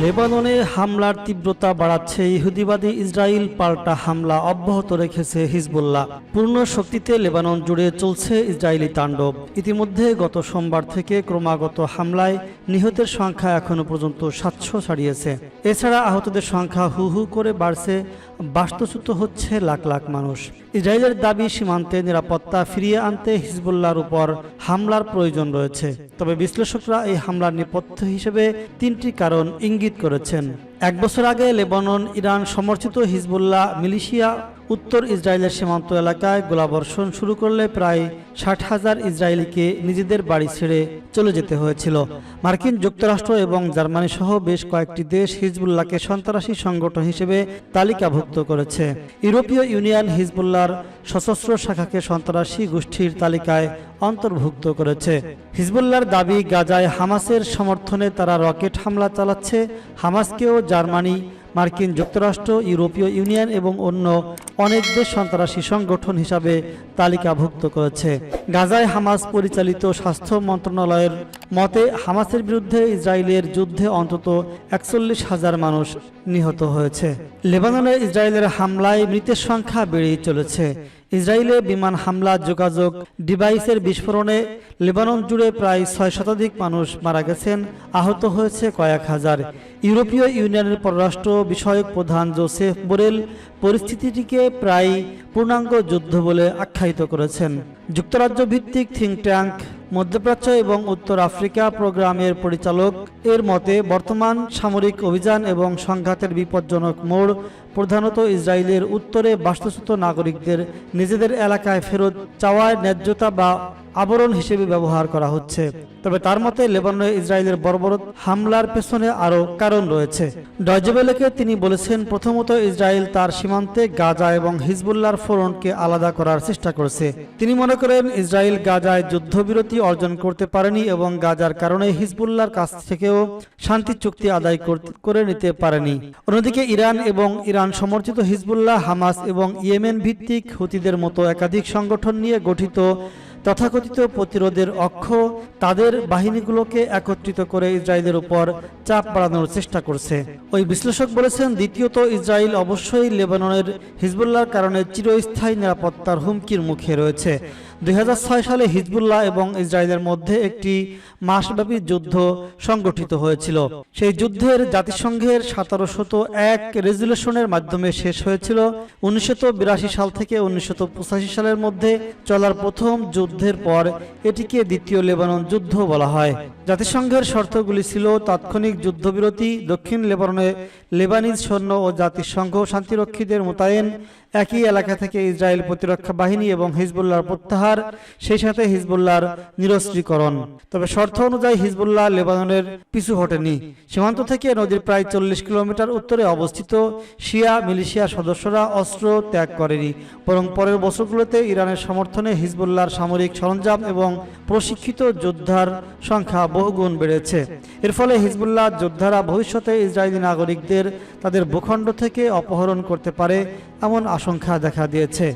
লেবাননে হামলার তীব্রতা বাড়াচ্ছে ইহুদিবাদী ইসরায়েল পাল্টা হামলা অব্যাহত রেখেছে হিজবুল্লাহ। পূর্ণ শক্তিতে লেবানন জুড়ে চলছে ইসরায়েলি তাণ্ডব। ইতিমধ্যে গত সোমবার থেকে ক্রমাগত হামলায় নিহতের সংখ্যা এখনও পর্যন্ত সাতশো ছাড়িয়েছে। এছাড়া আহতদের সংখ্যা হু হু করে বাড়ছে, বাস্তুচ্যুত হচ্ছে লাখ লাখ মানুষ। ইসরায়েলের দাবি, সীমান্তে নিরাপত্তা ফিরিয়ে আনতে হিজবুল্লাহর উপর হামলার প্রয়োজন রয়েছে। তবে বিশ্লেষকরা এই হামলার নেপথ্য হিসেবে তিনটি কারণ ইঙ্গিত করেছেন। এক বছর আগে লেবানন ইরান সমর্থিত হিজবুল্লাহ মিলিশিয়া উত্তর ইসরায়েলের সীমান্ত এলাকায় গোলাবর্ষণ শুরু করলে প্রায় ষাট হাজার ইসরায়েলিকে নিজেদের বাড়ি ছেড়ে চলে যেতে হয়েছিল। মার্কিন যুক্তরাষ্ট্র এবং জার্মানি সহ বেশ কয়েকটি দেশ হিজবুল্লাহকে সন্ত্রাসী সংগঠন হিসেবে তালিকাভুক্ত করেছে। ইউরোপীয় ইউনিয়ন হিজবুল্লাহর সশস্ত্র শাখাকে সন্ত্রাসী গোষ্ঠীর তালিকায় অন্তর্ভুক্ত করেছে। হিজবুল্লাহর দাবি, গাজায় হামাসের সমর্থনে তারা রকেট হামলা চালাচ্ছে। হামাসকেও জার্মানি মার্কিন যুক্তরাষ্ট্র, ইউরোপীয় ইউনিয়ন এবং অন্য অনেক দেশ সন্ত্রাসী সংগঠন হিসাবে তালিকাভুক্ত করেছে। গাজায় হামাস পরিচালিত স্বাস্থ্য মন্ত্রণালয়ের মতে, হামাসের বিরুদ্ধে ইসরায়েলের যুদ্ধে অন্তত একচল্লিশ হাজার মানুষ নিহত হয়েছে। লেবাননে ইসরায়েলের হামলায় মৃতের সংখ্যা বেড়েই চলেছে। ইসরায়েলে বিমান হামলা, যোগাযোগ, ডিভাইসের বিস্ফোরণে লেবানন জুড়ে প্রায় ছয় শতাধিক মানুষ মারা গেছেন, আহত হয়েছে কয়েক হাজার। ইউরোপীয় ইউনিয়নের পররাষ্ট্র বিষয়ক প্রধান জোসেফ বোরেল পরিস্থিতিটিকে প্রায় পূর্ণাঙ্গ যুদ্ধ বলে আখ্যায়িত করেছেন। যুক্তরাজ্য ভিত্তিক থিঙ্ক ট্যাঙ্ক, মধ্যপ্রাচ্য এবং উত্তর আফ্রিকা প্রোগ্রামের পরিচালক এর মতে, বর্তমান সামরিক অভিযান এবং সংঘাতের বিপজ্জনক মোড় প্রধানত ইসরায়েলের উত্তরে বাস্তুচ্যুত নাগরিকদের নিজেদের এলাকায় ফেরত চাওয়ায় ন্যায্যতা বা আবরণ হিসেবে ব্যবহার করা হচ্ছে। তবে তার মতে, লেবাননে ইসরায়েলের বর্বরত হামলার পেছনে আরও কারণ রয়েছে। ডয়জেবেলেকে তিনি বলেছেন, প্রথমত ইসরায়েল তার সীমান্তে গাজা এবং হিজবুল্লাহর ফোরনকে আলাদা করার চেষ্টা করেছে। তিনি মনে করেন, ইসরায়েল গাজায় যুদ্ধবিরতি অর্জন করতে পারেনি এবং গাজার কারণে হিজবুল্লাহর কাছ থেকেও শান্তি চুক্তি আদায় করে নিতে পারেনি। অন্যদিকে ইরান এবং ইরান সমর্থিত হিজবুল্লাহ, হামাস এবং ইয়েমেন ভিত্তিক হুতিদের মতো একাধিক সংগঠন নিয়ে গঠিত তথাকথিত প্রতিরোধের অক্ষ তাদের বাহিনীগুলোকে একত্রিত করে ইসরায়েলের উপর চাপ বাড়ানোর চেষ্টা করছে। ওই বিশ্লেষক বলেছেন, দ্বিতীয়ত ইসরায়েল অবশ্যই লেবাননের হিজবুল্লাহর কারণে চিরস্থায়ী নিরাপত্তার হুমকির মুখে রয়েছে। দুই হাজার ছয় সালে হিজবুল্লাহ এবং ইসরায়েলের মধ্যে একটি মাসব্যাপী যুদ্ধ সংগঠিত হয়েছিল। সেই যুদ্ধের জাতিসংঘের সতেরো শত এক রেজুলেশনের মাধ্যমে শেষ হয়েছিল। উনিশশো বিরাশি সাল থেকে উনিশশো পঁচাশি সালের মধ্যে চলার প্রথম যুদ্ধের পর এটিকে দ্বিতীয় লেবানন যুদ্ধ বলা হয়। জাতিসংঘের শর্তগুলি ছিল তাৎক্ষণিক যুদ্ধবিরতি, দক্ষিণ লেবাননে লেবানিজ সৈন্য ও জাতিসংঘ শান্তিরক্ষীদের মোতায়েন, একই এলাকা থেকে ইসরায়েল প্রতিরক্ষা বাহিনী এবং হিজবুল্লাহর প্রত্যাহার সেই সাথে হিজবুল্লাহর নিরস্ত্রীকরণ। তবে শর্ত অনুযায়ী হিজবুল্লাহ লেবাননের পিছু হটেনি। সীমান্ত থেকে নদীর প্রায় চল্লিশ কিলোমিটার উত্তরে অবস্থিত শিয়া মিলিশিয়ার সদস্যরা অস্ত্র ত্যাগ করেনি। বরং পরের বছরগুলোতে ইরানের সমর্থনে হিজবুল্লাহর সামরিক সরঞ্জাম এবং প্রশিক্ষিত যোদ্ধার সংখ্যা বহুগুণ বেড়েছে। এর ফলে হিজবুল্লাহ যোদ্ধারা ভবিষ্যতে ইসরায়েলি নাগরিকদের তাদের ভূখণ্ড থেকে অপহরণ করতে পারে এমন আশঙ্কা দেখা দিয়েছে।